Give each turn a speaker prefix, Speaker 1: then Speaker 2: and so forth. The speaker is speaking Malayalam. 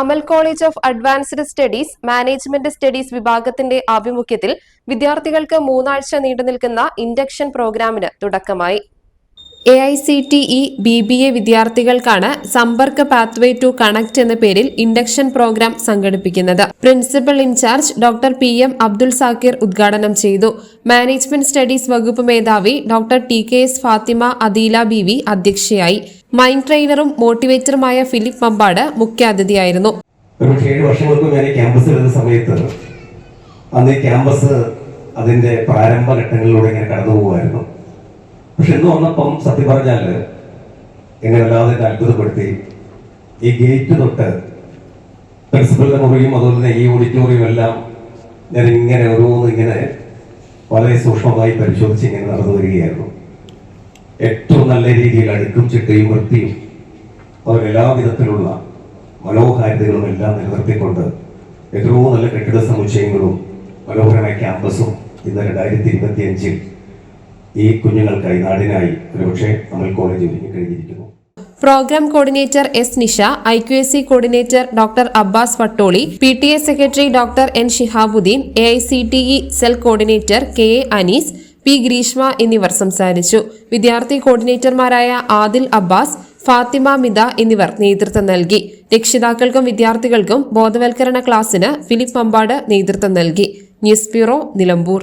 Speaker 1: Amal college of advanced studies management studies വിഭാഗത്തിന്റെ ആഭിമുഖ്യത്തിൽ വിദ്യാർത്ഥികൾക്ക് മൂന്നാഴ്ച നീണ്ടുനിൽക്കുന്ന ഇൻഡക്ഷൻ പ്രോഗ്രാമിന് തുടക്കമായി. A I C T E B B A വിദ്യാർത്ഥികൾക്കാണ് Sampark pathway to connect എന്ന പേരിൽ ഇൻഡക്ഷൻ പ്രോഗ്രാം സംഘടിപ്പിക്കുന്നത്. Principal in charge doctor P M Abdul Zakir ഉദ്ഘാടനം ചെയ്തു. മാനേജ്മെന്റ് സ്റ്റഡീസ് വകുപ്പ് മേധാവി doctor T K S Fathima Adeela B V അധ്യക്ഷയായി. മൈൻഡ് ട്രെയിനറും മോട്ടിവേറ്ററുമായ ഫിലിപ്പ് മമ്പാട് മുഖ്യാതിഥിയായിരുന്നു.
Speaker 2: സമയത്ത് അന്ന് ക്യാമ്പസ് അതിന്റെ പ്രാരംഭ ഘട്ടങ്ങളിലൂടെ ഇങ്ങനെ കടന്നു പോകുമായിരുന്നു പക്ഷെ ഇന്ന് വന്നപ്പം സത്യം പറഞ്ഞാൽ എന്നെ വല്ലാതെ എന്നെ അത്ഭുതപ്പെടുത്തി. ഈ ഗേറ്റ് തൊട്ട് പ്രിൻസിപ്പലിന്റെ മുറിയും അതുപോലെ തന്നെ ഈ ഓഡിറ്റോറിയം എല്ലാം ഞാൻ ഇങ്ങനെ ഓരോന്ന് ഇങ്ങനെ വളരെ സൂക്ഷ്മമായി പരിശോധിച്ച് ഇങ്ങനെ നടന്നു വരികയായിരുന്നു. ഏറ്റവും നല്ല രീതിയിൽ അടുക്കും ചിട്ടയും വൃത്തിയും അവരെല്ലാ വിധത്തിലുള്ള മനോഹാരിതകളും എല്ലാം നിലനിർത്തിക്കൊണ്ട് എത്രയോ നല്ല കെട്ടിട സമുച്ചയങ്ങളും മനോഹരമായ ക്യാമ്പസും ഇന്ന് രണ്ടായിരത്തി ഇരുപത്തി അഞ്ചിൽ ഈ കുഞ്ഞുങ്ങൾക്കായി നാടിനായി ഒരുപക്ഷെ നമ്മൾ college ഒരുങ്ങിക്കഴിഞ്ഞിരിക്കുന്നു
Speaker 1: program coordinator S Nisha I Q S C coordinator doctor Abbas Vattoli P T A secretary doctor N Shihabuddeen A I C T E cell coordinator K A Anees P Greeshma എന്നിവർ സംസാരിച്ചു. വിദ്യാർത്ഥി കോർഡിനേറ്റർമാരായ ആദിൽ അബ്ബാസ് ഫാത്തിമ മിത എന്നിവർ നേതൃത്വം നൽകി. രക്ഷിതാക്കൾക്കും വിദ്യാർത്ഥികൾക്കും ബോധവൽക്കരണ ക്ലാസ്സിന് ഫിലിപ്പ് മമ്പാട് നേതൃത്വം നൽകി. News bureau Nilambur.